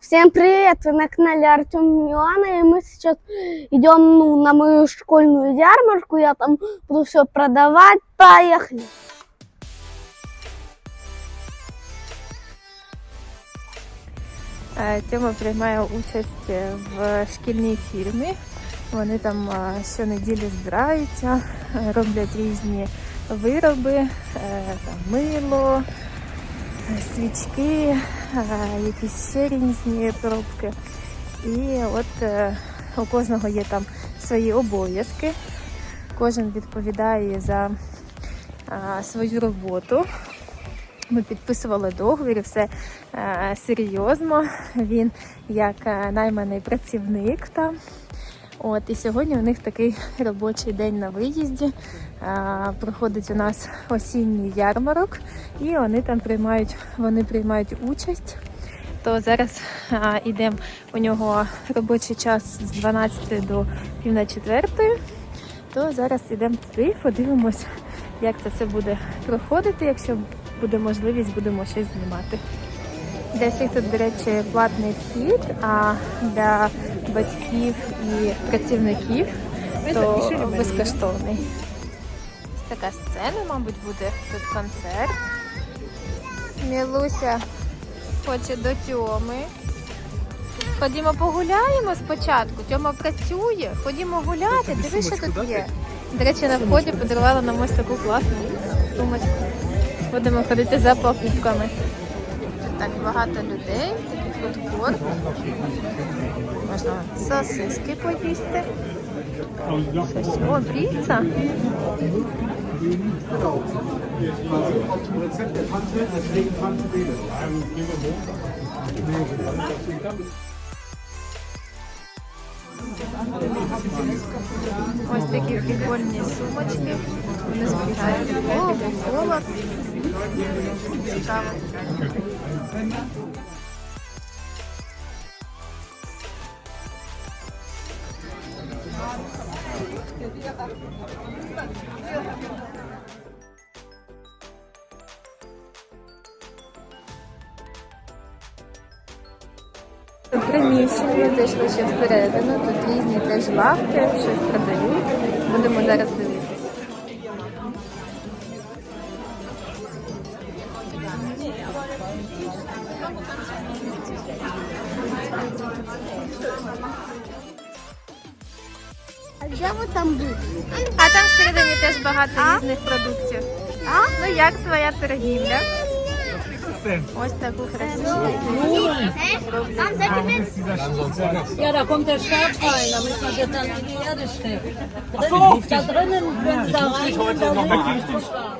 Всем привет! Вы на канале Артем Милана, и мы сейчас идем ну, на мою школьную ярмарку. Я там буду все продавать. Поехали! Е, Тьома приймає участь в шкільній фірмі. Вони там щонеділі збираються, е, роблять різні вироби, там, мило, свічки, якісь ще різні коробки. І от е, у кожного є там свої обов'язки. Кожен відповідає за е, свою роботу. Ми підписували договір, і все е, серйозно. Він як е, найманий працівник там. От і сьогодні у них такий робочий день на виїзді. Е, проходить у нас осінній ярмарок, і вони там приймають, вони приймають участь. То зараз ідемо у нього робочий час з 12 до пів на четвертої. То зараз йдемо туди, подивимось, як це все буде проходити. Якщо буде можливість, будемо щось знімати. Для всіх тут, до речі, платний вхід, а для батьків і працівників то безкоштовний. Така сцена, мабуть, буде тут концерт. Мілуся хоче до Тьоми. Ходімо погуляємо спочатку. Тьома працює. Ходімо гуляти. Диви, що тут є. До речі, на вході подарувала нам ось таку класну сумочку. Будемо ходити за покупками. Так багато людей, такий фудкорт. Можна сосиски поїсти. О, піца. Ось такі прикольні сумочки. Вони зберігають тепло, холод. Цікаво. Приміщення зайшли ще всередину. Тут різні теж лавки, щось продають. Будемо зараз дивитися. А где вы там были? А там всередині теж багато різних продуктів. Ну як твоя торгівля? Ось таку красиву. Ja, da kommt der Stab rein, damit man das dann in die Erde steckt. Drin, Da drinnen, wenn Sie da reingehen, da sind die Stab.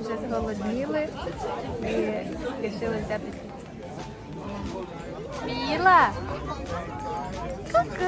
Вже зголодніли і вирішили взяти піцу. Міла! Ку-ку!